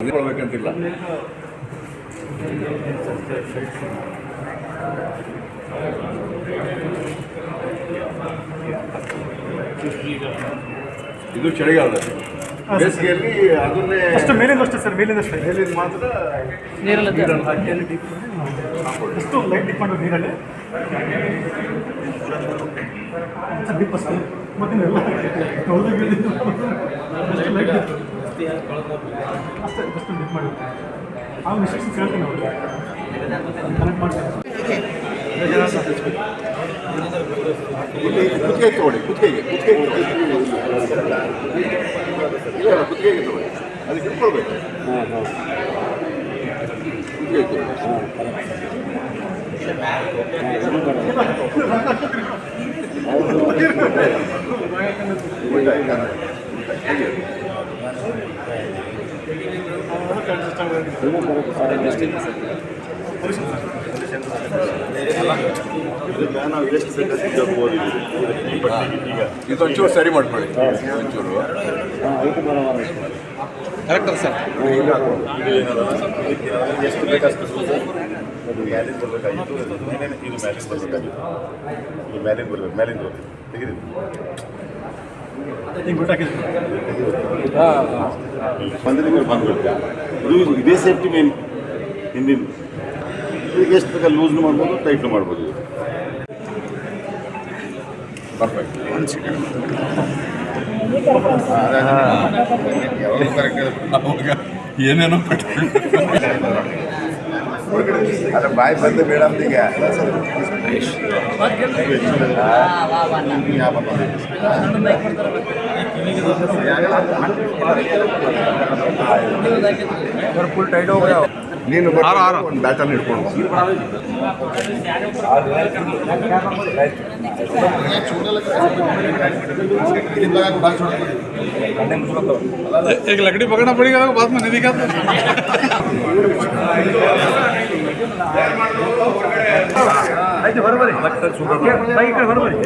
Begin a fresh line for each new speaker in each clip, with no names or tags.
ಕೊಡ್ಬೇಕಂತಿಲ್ಲ ಇದು ಚಳಿಗಾಲ ಬೇಸಿಗೆಯಲ್ಲಿ ಅದನ್ನೇ
ಅಷ್ಟು ಮೇಲಿಂದ ಅಷ್ಟೇ ಸರ್ ಮೇಲಿಂದ ಅಷ್ಟೇ.
ಮೇಲಿಂದ ಮಾತ್ರ ನೀರಲ್ಲಿ ಹಾಕಿ ಹಾಕೊಳ್ಳಿ.
ಎಷ್ಟು ಲೈಟ್ ಇಟ್ಕೊಂಡು ನೀರಲ್ಲಿ. ಸರ್ ಅಷ್ಟೇ ಫಸ್ಟ್ ಮಿಟ್ ಮಾಡಿ ಆ ಇನ್ಸ್ಟ್ರಕ್ಷನ್ಸ್ ಹೇಳ್ತೀನಿ ಅವ್ರಿಗೆ ಕನೆಕ್ಟ್ ಮಾಡ್ತೀನಿ
ಕುತ್ತಿಗೆ ತಗೊಳ್ಳಿ ಕುತ್ತಿಗೆಗೆ ಕುತ್ತಿಗೆಗೆ ಇಲ್ಲ ಕುತ್ತಿಗೆಗೆ ತಗೊಳ್ಳಿ. ಅದಕ್ಕೆ ಇಟ್ಕೊಳ್ಬೇಕು ಕುತ್ತಿಗೆ ತಗೊಳ್ಳಿ. ಇದೊಂಚೂರು ಸರಿ ಮಾಡ್ಕೊಳ್ಳಿ. ಒಂಚೂರು
ಕರೆಕ್ಟ್ ಸರ್? ಎಷ್ಟು ಅದು ಮ್ಯಾಲಿಂದ ಬರಬೇಕಾಗಿತ್ತು. ಇದು ಮ್ಯಾಲಿಂದ ಬರಬೇಕಾಗಿತ್ತು? ಇದು ಮ್ಯಾಲಿಂದ ಬರಬೇಕು. ಮ್ಯಾಲಿಂದ ಬರಬೇಕು ತೆಗೆದಿದ್ದು ನೀವು ಬಂದ್ಬಿಡ್ತೀವಿ ಇದು ಇದೇ ಸೇಫ್ಟಿ ಮೇನ್ ಹಿಂದಿನ. ಇದಕ್ಕೆ ಎಷ್ಟು ಬೇಕಾದ್ರೆ ಲೂಸ್ನು ಮಾಡ್ಬೋದು ಟೈಟ್ನು ಮಾಡ್ಬೋದು
ಪರ್ಫೆಕ್ಟ್ ಅವಾಗ ಏನೇನೋ ಅಲ್ಲ ಬಾಯಿ ಬಂದು ಮೇಡಮ್ ಈಗ
ಫುಲ್ ಟೈಟ್ ಹೋಗ್ಯ
ನೀನು ಒಂದು ಬ್ಯಾಟಲ್ಲಿ ಇಟ್ಕೊಂಡು
एक लकड़ी पकड़ना पड़ेगा तो बाद में नहीं दिखा
ಆಯ್ತು ಬರೋಬರಿ ಬೈ ಈ ಕಡೆ ಬರೋಬರಿ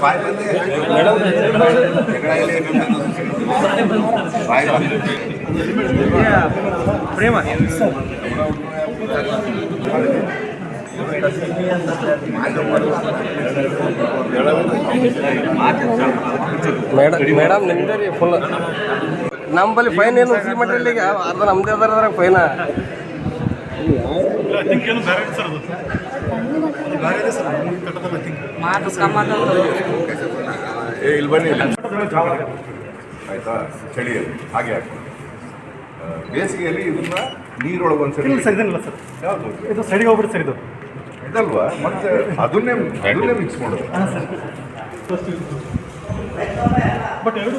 ಬಾಯಿ ಬಂದು ಬಾಯಿ ಬಂದು
ಪ್ರೇಮ
ಮೇಡಮ್ ಮೇಡಮ್ ನಿಮ್ದೇ ರೀ ಫುಲ್ ನಮ್ಮಲ್ಲಿ ಫೈನ್ ಏನು ಉಸಿರಿ ಈಗ ಅದು ನಮ್ದೇ ಅದರ ಅದ್ರಾಗ ಫೈನ
ಥಿಂಕ್ ಏನು ಬೇರೆ ಇದೆ ಸರ್ ಅದು ಅದು ಬೇರೆ ಸರ್ ಕಟ್ಟದಲ್ಲ ಥಿಂಕ್
ಏ ಇಲ್ಲಿ ಬನ್ನಿ. ಆಯ್ತಾ? ಚಳಿಯಲ್ಲಿ. ಹಾಗೆ ಹಾಕಿ ಬೇಸಿಗೆಯಲ್ಲಿ ಇದನ್ನ ನೀರೊಳಗೆ ಒಂದ್ಸರಿ
ಇಲ್ಲ ಸರ್ ಇದನ್ನಿಲ್ಲ ಸರ್.
ಯಾವುದು?
ಇದು ಸೈಡಿಗೆ ಹೋಗ್ಬಿಡಿ ಸರ್ ಇದು.
ಇದಲ್ವಾ? ಮತ್ತೆ ಅದನ್ನೇ ಅದನ್ನೇ ಮಿಕ್ಸ್ ಮಾಡೋದು.
ಸರ್. ಬಟ್ ಎರಡು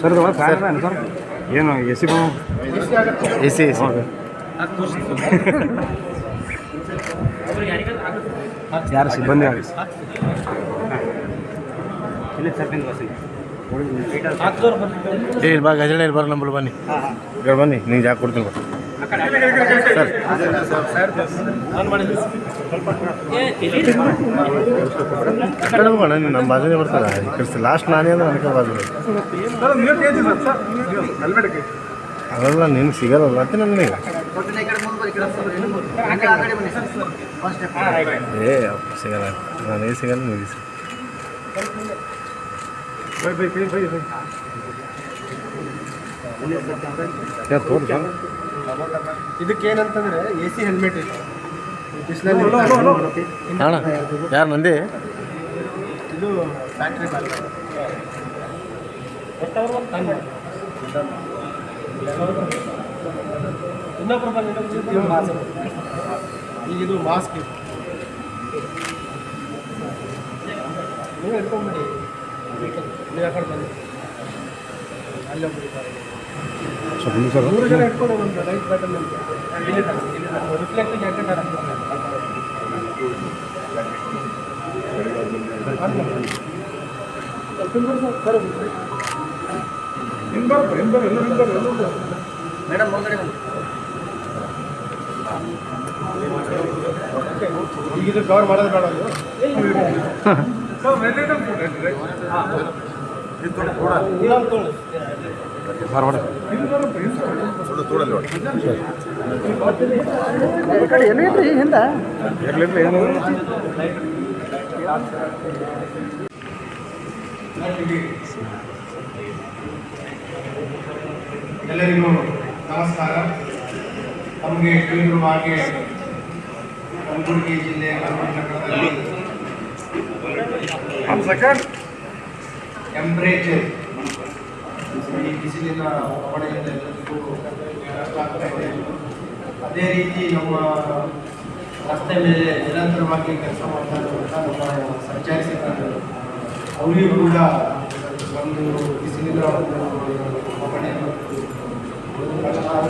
ಸರ್ ಏನು ಸರ್? ಏನು ಎ ಸಿ ಬಾ. A C A C. ಯಾರು ಸಿಬ್ಬಂದಿ ಆಗಿ ಇಲ್ಲಿ ಬಾ ಗಜಡ ಇಲ್ಲಿ ಬರ ನಂಬಲ್ಲಿ ಬನ್ನಿ. ಬನ್ನಿ ನೀನು ಜಾಗ ಕೊಡ್ತೀನಿ ಹೋಗೋಣ ನಮ್ಮ ಬಾಜುನೇ ಬರ್ತಾರೆ ಈ ಲಾಸ್ಟ್ ನಾನೇ ಅಂದ್ರೆ ನನಗೆ ಬಾಜು ಅದಲ್ಲ ನಿನ್ಗೆ ಸಿಗಲ್ಲ ಅಂತ ನನಗೆ ಏ ಸಿಗಲ್ಲ ನಾನೇ ಸಿಗಲ್ಲ ನಿಮಗೆ ಸಿಗ
ಬೈ ಬೈ ಬೈ ಬೈ
ತೋರ್ಸ
ಇದಕ್ಕೇನಂತಂದ್ರೆ ಎ ಸಿ ಹೆಲ್ಮೆಟ್ ಇತ್ತು.
ಅಣ್ಣ ಯಾರು ನಂದಿ?
ಇದು ಫ್ಯಾಕ್ಟ್ರಿ ಬ್ಯಾಗ್ ಈಗ ಇದು ಮಾಸ್ಕ್ ನೀವು ಎತ್ಕೊಂಡ್ಬಿಡಿ ನೀವು ಆ ಕಡೆ ಬನ್ನಿ.
ಹಿಂಬರ್ ಎಲ್ಲರೂ
ಮೇಡಮ್ ಬನ್ನಿ. ಈಗ ಇದು ಕವರ್ ಮಾಡೋದು ಬೇಡ ಎಲ್ಲರಿಗೂ ನಮಸ್ಕಾರ. ನಮಗೆ ಹಾಗೆ ಕಲಬುರಗಿ ಜಿಲ್ಲೆ
ಕರ್ನಾಟಕದಲ್ಲಿ ಸೆಕೆಂಡ್
ಟೆಂಪರೇಚರ್ ಈ ಬಿಸಿಲಿನ ಹೊಡೆಯಿಂದ ಅದೇ ರೀತಿ ನಮ್ಮ ರಸ್ತೆ ಮೇಲೆ ನಿರಂತರವಾಗಿ ಕೆಲಸ ಮಾಡ್ತಾ ಇರುವಂಥ ನಮ್ಮ ಅವರಿಗೂ ಕೂಡ ಒಂದು ಬಿಸಿಲಿನ ಒಂದು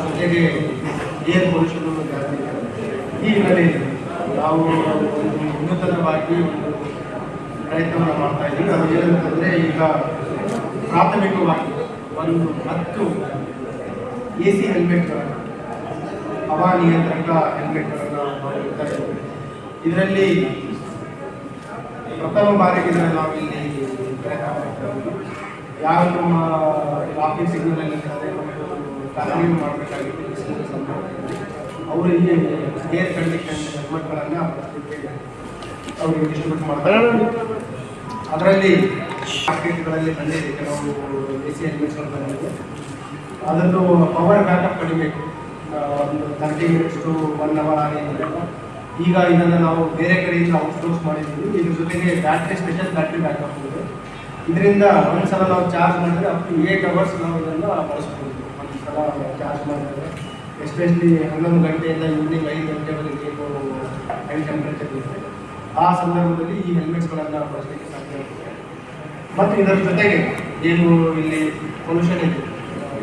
ಜೊತೆಗೆ ಏರ್ ಪೊಲ್ಯೂಷನ್ ಜಾಸ್ತಿ. ಈ ಹಿನ್ನೆಲೆಯಲ್ಲಿ ನಾವು ಒಂದು ವಿನೂತನವಾಗಿ ಒಂದು ಪ್ರಯತ್ನವನ್ನು ಮಾಡ್ತಾ ಇದ್ದೀವಿ. ಅದು ಏನಂತಂದರೆ ಈಗ ಪ್ರಾಥಮಿಕವಾಗಿ ಒಂದು ಹತ್ತು ಎ ಸಿ ಹೆಲ್ಮೆಟ್ಗಳನ್ನು ಹವಾನಿಯಂತ್ರಕ ಹೆಲ್ಮೆಟ್ಗಳನ್ನು ನಾವು ಇದ್ದೀವಿ. ಇದರಲ್ಲಿ ಪ್ರಥಮ ಬಾರಿಗೆ ನಾವು ಇಲ್ಲಿ ಪ್ರಯತ್ನ ಮಾಡ್ತಾ ಇದ್ದೀವಿ. ಯಾವ ನಮ್ಮ ಟ್ರಾಫಿಕ್ ಸಿಗ್ನಲ್ ಇರ್ತದೆ ಮತ್ತು ಕಾರ್ಯ ಮಾಡಬೇಕಾಗಿತ್ತು ಅವರು ಇಲ್ಲಿ ಏರ್ ಕಂಡೀಷನ್ ಹೆಲ್ಮೆಟ್ಗಳನ್ನು ಅವರಿಗೆ ಡಿಸ್ಟ್ರಿಬ್ಯೂಟ್ ಮಾಡ್ತಾರೆ. ಅದರಲ್ಲಿ ಮಾರ್ಕೆಟ್ಗಳಲ್ಲಿ ಬಂದಿದೆ ಕೆಲವು ಎ ಸಿ ಹೆಲ್ಮೆಟ್ಸ್ಗಳು ಬಂದಿದೆ. ಅದರದ್ದು ಪವರ್ ಬ್ಯಾಕಪ್ ಕಡಿಬೇಕು. ಒಂದು thirty minutes to one hour ಆಗಿದೆ ಈಗ ಇದನ್ನು ನಾವು ಬೇರೆ ಕಡೆಯಿಂದ ಔಟ್ಸೋರ್ಸ್ ಮಾಡಿದ್ದೀವಿ. ಇದ್ರ ಜೊತೆಗೆ ಬ್ಯಾಟ್ರಿ ಸ್ಪೆಷಲ್ ಬ್ಯಾಟ್ರಿ ಬ್ಯಾಕಪ್ ಇದೆ. ಇದರಿಂದ ಒಂದು ಸಲ ನಾವು ಚಾರ್ಜ್ ಮಾಡಿದ್ರೆ ಅಪ್ ಟು ಏಟ್ ಅವರ್ಸ್ ನಾವು ಇದನ್ನು ಬಳಸ್ಬೋದು. ಒಂದು ಸಲ ಚಾರ್ಜ್ ಮಾಡಿದ್ರೆ ಎಸ್ಪೆಷಲಿ ಹನ್ನೊಂದು ಗಂಟೆಯಿಂದ ಈವ್ನಿಂಗ್ ಐದು ಗಂಟೆವರೆಗೆ ಹೈ ಟೆಂಪ್ರೇಚರ್ ಇರುತ್ತೆ. ಆ ಸಂದರ್ಭದಲ್ಲಿ ಈ ಹೆಲ್ಮೆಟ್ಸ್ಗಳನ್ನು ಬಳಸಲಿಕ್ಕೆ ಸಾಧ್ಯ ಆಗುತ್ತೆ. ಮತ್ತು ಇದರ ಜೊತೆಗೆ ಏನು ಇಲ್ಲಿ ಪೊಲ್ಯೂಷನ್ ಇದೆ?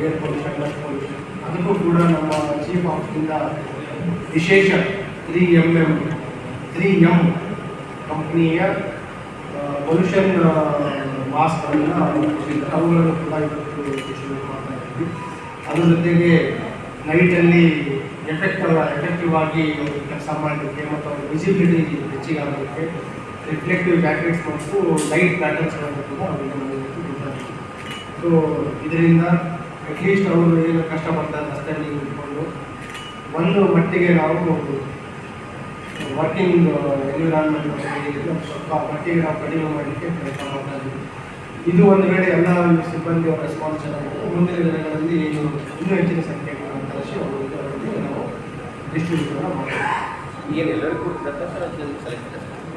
ಏರ್ ಪೊಲ್ಯೂಷನ್ ಡಸ್ಟ್ ಪೊಲ್ಯೂಷನ್ ಅದಕ್ಕೂ ಕೂಡ ನಮ್ಮ ಚೀಫ್ ಆಫೀಸಿಂದ ವಿಶೇಷ three M M three M ಕಂಪ್ನಿಯ pollution ಮಾಸ್ಕ್ಗಳನ್ನು ಅವುಗಳನ್ನು ಕೂಡ ಇವತ್ತು ಮಾಡ್ತಾ ಇದ್ದೀವಿ. ಅದ್ರ ಜೊತೆಗೆ ನೈಟಲ್ಲಿ ಎಫೆಕ್ಟ್ ಎಫೆಕ್ಟಿವ್ ಆಗಿ ಕೆಲಸ ಮಾಡಲಿಕ್ಕೆ ಮತ್ತು ಅವ್ರ ವಿಸಿಬಿಲಿಟಿ ಹೆಚ್ಚಿಗೆ ಆಗಲಿಕ್ಕೆ ರಿಫ್ಲೆಕ್ಟಿವ್ ಬ್ಯಾಟ್ರೀಸ್ ಮತ್ತು ಲೈಟ್ ಬ್ಯಾಟ್ರೀಸ್ಗಳನ್ನು ಕೂಡ ಅವರಿಗೆ ನಾವು ಇವತ್ತು ಕೊಡ್ತಾ ಇದ್ದೀವಿ. ಸೊ ಇದರಿಂದ ಅಟ್ಲೀಸ್ಟ್ ಅವರು ಏನು ಕಷ್ಟಪಡ್ತಾರೆ ರಸ್ತೆಯಲ್ಲಿ ಇಟ್ಕೊಂಡು ಒಂದು ಮಟ್ಟಿಗೆ ನಾವು ವರ್ಕಿಂಗ್ ಎನ್ವಿರಾನ್ಮೆಂಟ್ ಏನಿದೆ ಸ್ವಲ್ಪ ಮಟ್ಟಿಗೆ ನಾವು ಕಡಿಮೆ ಮಾಡಲಿಕ್ಕೆ ಪ್ರಯತ್ನ ಮಾಡ್ತಾ ಇದ್ದೀವಿ ಇದು ಒಂದು ವೇಳೆ ಎಲ್ಲ ಸಿಬ್ಬಂದಿ ಅವರ ರೆಸ್ಪಾನ್ಸ್ ಚೆನ್ನಾಗಿದೆ ಮುಂದಿನ ದಿನಗಳಲ್ಲಿ ಇನ್ನೂ ಹೆಚ್ಚಿನ ಸಂಖ್ಯೆಯನ್ನು ತರಿಸಿ ಅವರಿಗೆ ಅವರಿಗೆ ನಾವು ಡಿಸ್ಟ್ರಿಬ್ಯೂಷನ್ ಮಾಡ್ತೀವಿ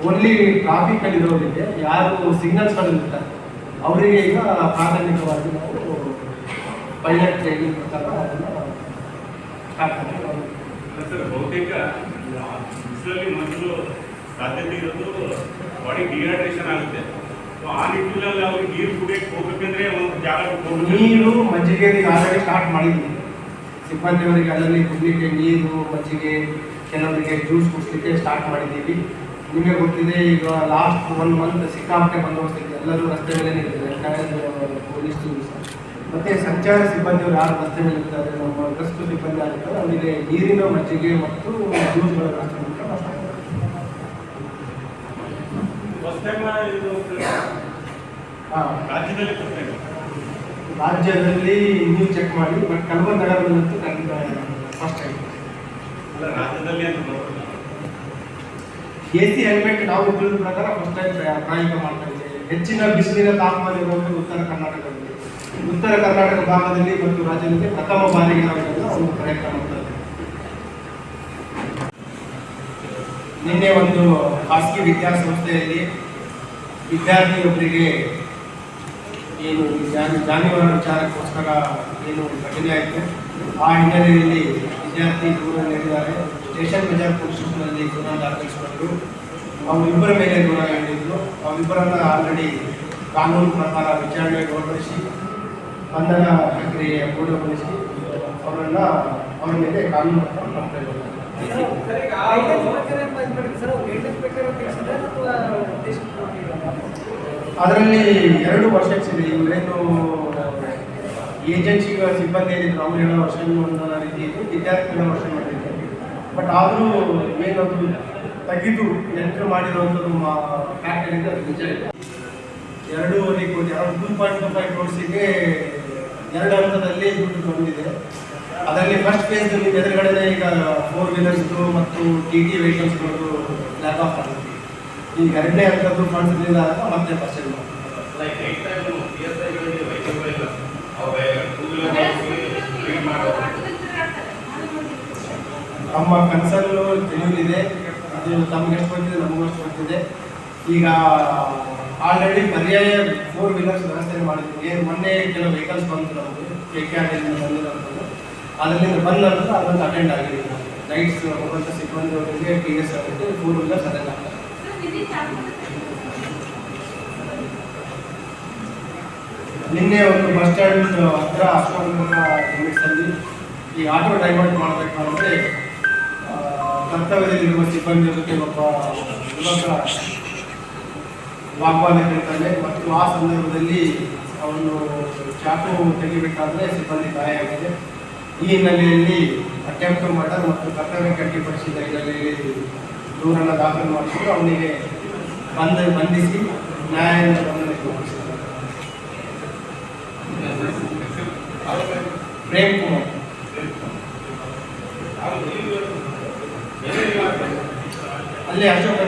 ಓನ್ಲಿ ಟ್ರಾಫಿಕ್ ಅಲ್ಲಿ ಇರೋರಿಗೆ ಯಾರು ಸಿಗ್ನಲ್ಸ್ ಇರ್ತಾರೆ ಅವರಿಗೆ ಈಗ ಪ್ರಾಥಮಿಕವಾಗಿ ನಾವು ಪೈಲಟ್ ಟ್ರೈನಿಂಗ್ ಪ್ರಕಾರ ಅದನ್ನು ಸ್ಟಾರ್ಟ್ ಮಾಡ್ತೀವಿ.
ಸರ್ ಬಹುತೇಕ ಬಿಸಿಲಲ್ಲಿ ಮನುಷ್ಯರು ಸಾಧ್ಯತೆ ಇರೋದು ಬಾಡಿ ಡಿಹೈಡ್ರೇಷನ್ ಆಗುತ್ತೆ. ಸೊ ಆ ನಿಟ್ಟಿನಲ್ಲಿ ಅವ್ರಿಗೆ ನೀರು ಕುಡಿಯಕ್ಕೆ ಹೋಗ್ಬೇಕಂದ್ರೆ ಒಂದು ಜಾಗ
ನೀರು ಮಜ್ಜಿಗೆ ಆಲ್ರೆಡಿ ಸ್ಟಾರ್ಟ್ ಮಾಡಿದ್ದೀವಿ ಸಿಬ್ಬಂದಿಯವರಿಗೆ ಅಲ್ಲಲ್ಲಿ ಕುಡಿಲಿಕ್ಕೆ ನೀರು ಮಜ್ಜಿಗೆ ಕೆಲವರಿಗೆ ಜ್ಯೂಸ್ ಕುಡಿಸ್ಲಿಕ್ಕೆ ಸ್ಟಾರ್ಟ್ ಮಾಡಿದ್ದೀವಿ. ನಿಮಗೆ ಗೊತ್ತಿದೆ ಈಗ ಲಾಸ್ಟ್ ಒನ್ ಮಂತ್ ಸಿಕ್ಕಾಪಟ್ಟೆ ಬಂದೋಬಸ್ತ್ ಎಲ್ಲರೂ ರಸ್ತೆ ಮೇಲೆ ಇರ್ತಾರೆ ಪೊಲೀಸ್ ಮತ್ತೆ ಸಂಚಾರ ಸಿಬ್ಬಂದಿಯವರು ಯಾರು ರಸ್ತೆ ಮೇಲೆ ಇರ್ತಾರೆ ನಮ್ಮ ಗಸ್ತು ಸಿಬ್ಬಂದಿ ಆಗಿರ್ತಾರೆ. ಅವರಿಗೆ ನೀರಿನ ಮಜ್ಜಿಗೆ ಮತ್ತು ಜ್ಯೂಸ್ಗಳ ಹಾಂ.
ರಾಜ್ಯದಲ್ಲಿ
ರಾಜ್ಯದಲ್ಲಿ ನೀವು ಚೆಕ್ ಮಾಡಿ ಬಟ್ ಕಲಬುರಗಿ ನಗರದಲ್ಲಂತೂ ಖಂಡಿತ ಫಸ್ಟ್
ಅಲ್ಲ ರಾಜ್ಯದಲ್ಲಿ
ಎ ಸಿ ಹೆಲ್ಮೆಟ್ ನಾವು ಉಪಯೋಗ ಪ್ರಕಾರ ಫಸ್ಟ್ ಟೈಮ್ ಪ್ರಾಯೋಗ ಮಾಡ್ತಾ ಇದ್ದೇವೆ. ಹೆಚ್ಚಿನ ಬಿಸಿಲಿನ ತಾಪಮಾನ ಇರುವಂಥ ಉತ್ತರ ಕರ್ನಾಟಕದಲ್ಲಿ. ಉತ್ತರ ಕರ್ನಾಟಕ ಭಾಗದಲ್ಲಿ ಮತ್ತು ರಾಜ್ಯದಲ್ಲಿ ಪ್ರಥಮ ಬಾರಿಗೆ ನಾವು ಒಂದು ಪ್ರಯತ್ನ ಮಾಡ್ತಾ ಇದ್ದೇವೆ. ನಿನ್ನೆ ಒಂದು ಖಾಸಗಿ ವಿದ್ಯಾಸಂಸ್ಥೆಯಲ್ಲಿ ವಿದ್ಯಾರ್ಥಿಯೊಬ್ಬರಿಗೆ ಏನು ಜಾನಿ ಜಾನುವಾರು ವಿಚಾರಕ್ಕೋಸ್ಕರ ಏನು ಘಟನೆ ಆಯಿತು ಆ ಹಿನ್ನೆಲೆಯಲ್ಲಿ ವಿದ್ಯಾರ್ಥಿ ದೂರ ನೀಡಿದ್ದಾರೆ ಸ್ಟೇಷನ್ ಬಜಾರ್ ಪೊಲೀಸ್ ಸ್ಟೇಷನ್ನಲ್ಲಿ ದೂರ ದಾಖಲಿಸಿಕೊಂಡು ಅವರಿಬ್ಬರ ಮೇಲೆ ದೂರ ನೀಡಿದ್ರು ಅವರಿಬ್ಬರನ್ನ ಆಲ್ರೆಡಿ ಕಾನೂನು ಪ್ರಕಾರ ವಿಚಾರಣೆಗೊಳಪಡಿಸಿ ಬಂಧನ ಪ್ರಕ್ರಿಯೆ ಪೂರ್ಣಗೊಳಿಸಿ ಅವರನ್ನು ಅವರ ಮೇಲೆ ಕಾನೂನು ಪ್ರಕಾರ ಕ್ರಮ ಕೈಗೊಳ್ಳಲಾಗಿದೆ. ಅದರಲ್ಲಿ ಎರಡು ವರ್ಷ ಇದೆ ಇವರೇನು, ಏಜೆನ್ಸಿ ಸಿಬ್ಬಂದಿ ಏನಿದ್ರು ಅವ್ರು ಹೇಳೋ ವರ್ಷ ರೀತಿ ಇತ್ತು ವಿದ್ಯಾರ್ಥಿಗಳ ವರ್ಷ ಮಾಡಿದ್ದಾರೆ ಬಟ್ ಆದರೂ ಏನದು ತೆಗೆದು ಎಂಟ್ರ್ ಮಾಡಿರುವಂಥದ್ದು ಏನಿದೆ ಅದು ನಿಜ ಇದೆ ಎರಡೂವರೆ ಕೋಟಿ ಅದು ಟೂ ಪಾಯಿಂಟ್ ಟು ಫೈವ್ ಕೋರ್ಸಿಗೆ ಎರಡು ಹಂತದಲ್ಲಿ ದುಡ್ಡು ಬಂದಿದೆ. ಅದರಲ್ಲಿ ಫಸ್ಟ್ ಫೇಸ್ ಎದುರುಗಡೆ ಈಗ ಫೋರ್ ವೀಲರ್ಸ್ದು ಮತ್ತು ಟಿ ಟಿ ವೆಹಿಕಲ್ಸ್ಗಳು ಲ್ಯಾಪ್ಟಾಪ್ ಆಗುತ್ತೆ ಈಗ ಎರಡನೇ ಹಂತದ್ದು ಫಂಡ್ಸ್ ಇರಲಿಲ್ಲ ಅಂತ ಮತ್ತೆ ಪರ್ಚೇಸ್ ಮಾಡಿ
like night time P S ಐಗಳಿಗೆ ವೆಹಿಕಲ್ಗಳಿಲ್ಲ ಅವ್ರೆ ಟೂ ವೀಲರ್ ಮಾಡೋ
ನಮ್ಮ ಕನ್ಸರ್ನು ಇದೆ ಅದು ತಮ್ಗೆ ಎಷ್ಟು ಬರ್ತಿದೆ ನಮಗೂ ಎಷ್ಟು ಬರ್ತಿದೆ. ಈಗ ಆಲ್ರೆಡಿ ಪರ್ಯಾಯ ಫೋರ್ ವೀಲರ್ಸ್ ವ್ಯವಸ್ಥೆ ಮಾಡಿದ್ವಿ ಮೊನ್ನೆ ಕೆಲವು ವೆಹಿಕಲ್ಸ್ ಬಂತು ನಮಗೆ. ಕೆ ಕೆ ಆರ್ ಬಂದಿರೋಂಥದ್ದು ಅದರಿಂದ ಬಂದ ನಂತರ ಅದೊಂದು ಅಟೆಂಡ್ ಆಗಿದೆ ನೈಟ್ಸ್ ಹೋಗುವಂಥ ಸಿಬ್ಬಂದಿಯವರಿಗೆ ಟಿ ಎಸ್ ಆಗುತ್ತೆ ಫೋರ್ ವೀಲರ್ಸ್ ಅಟೆಂಡ್ ಆಗ್ತದೆ. ನಿನ್ನೆ ಒಂದು ಬಸ್ ಸ್ಟ್ಯಾಂಡ್ ಹತ್ರ ಅಷ್ಟೊಂದು ಲಿಮಿಟ್ಸಲ್ಲಿ ಈ ಆಟೋ ಡೈವರ್ಟ್ ಮಾಡಬೇಕಾದ್ರೆ ಕರ್ತವ್ಯದಲ್ಲಿರುವ ಸಿಬ್ಬಂದಿ ಜೊತೆ ಒಬ್ಬ ಯುವಕ ವಾಗ್ವಾದ ಕೇಳ್ತಾನೆ ಮತ್ತು ಆ ಸಂದರ್ಭದಲ್ಲಿ ಅವನು ಚಾಕು ತೆಗಿಬೇಕಾದ್ರೆ ಸಿಬ್ಬಂದಿ ಗಾಯ ಆಗಿದೆ. ಈ ಹಿನ್ನೆಲೆಯಲ್ಲಿ ಅಟೆಂಪ್ಟ್ ಮರ್ಡರ್ ಮತ್ತು ಕರ್ತವ್ಯ ಕಟ್ಟಿಪಡಿಸಿದ ಹಿನ್ನೆಲೆಯಲ್ಲಿ ದೂರನ್ನು ದಾಖಲು ಮಾಡಿಕೊಂಡು ಅವನಿಗೆ ಬಂದ, ಬಂಧಿಸಿ ನ್ಯಾಯಾಲಯದ ಬಂಧನಕ್ಕೆ ಒಪ್ಪಿಸಿದ್ದಾರೆ ಪ್ರೇಮ್ ಕುಮಾರ್. ಅಲ್ಲಿ ಅಶೋಕ್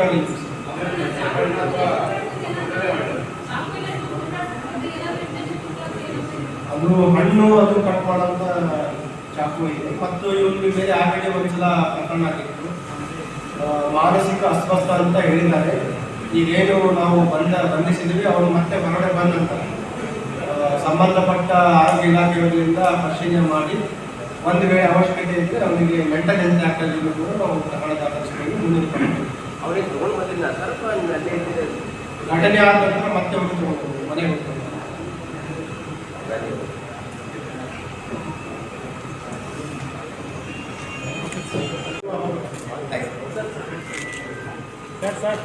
ಅದು ಹಣ್ಣು, ಅದು ಕಟ್ ಮಾಡುವಂತ ಚಾಕು ಇದೆ. ಮತ್ತು ಇವನಿಗೆ ಬೇರೆ ಆಲ್ರೆಡಿ ಒಂದ್ಸಲ ಪ್ರಕರಣ ಆಗಿತ್ತು ಮಾನಸಿಕ ಅಸ್ವಸ್ಥ ಅಂತ ಹೇಳಿದ್ದಾರೆ. ಈಗೇನು ನಾವು ಬಂದ ಬಂಧಿಸಿದ್ವಿ ಅವರು ಮತ್ತೆ ಹೊರಗಡೆ ಬಂದಂತ. ಸಂಬಂಧಪಟ್ಟ ಆರೋಗ್ಯ ಇಲಾಖೆಗಳಿಂದ ಪರಿಶೀಲನೆ ಮಾಡಿ ಒಂದು ವೇಳೆ ಅವಶ್ಯಕತೆ ಇದ್ದರೆ ಅವರಿಗೆ ಮೆಂಟಲ್ ಹೆಲ್ತ್ ಆ್ಯಕ್ಟಲ್ಲಿ ಕೂಡ ನಾವು ಪ್ರಕರಣ ದಾಖಲಿಸಿಕೊಂಡು ಮುಂದಿನ
ಅವರಿಗೆ ತಗೊಂಡು ತೊಗೊಂಡು ಬಂದಿಲ್ಲ ಸರ್?
ಘಟನೆ ಆದ ನಂತರ ಮತ್ತೆ ಹೋಗಿ ಮನೆಗೆ ಹೋಗ್ತಾರೆ
సార్ సార్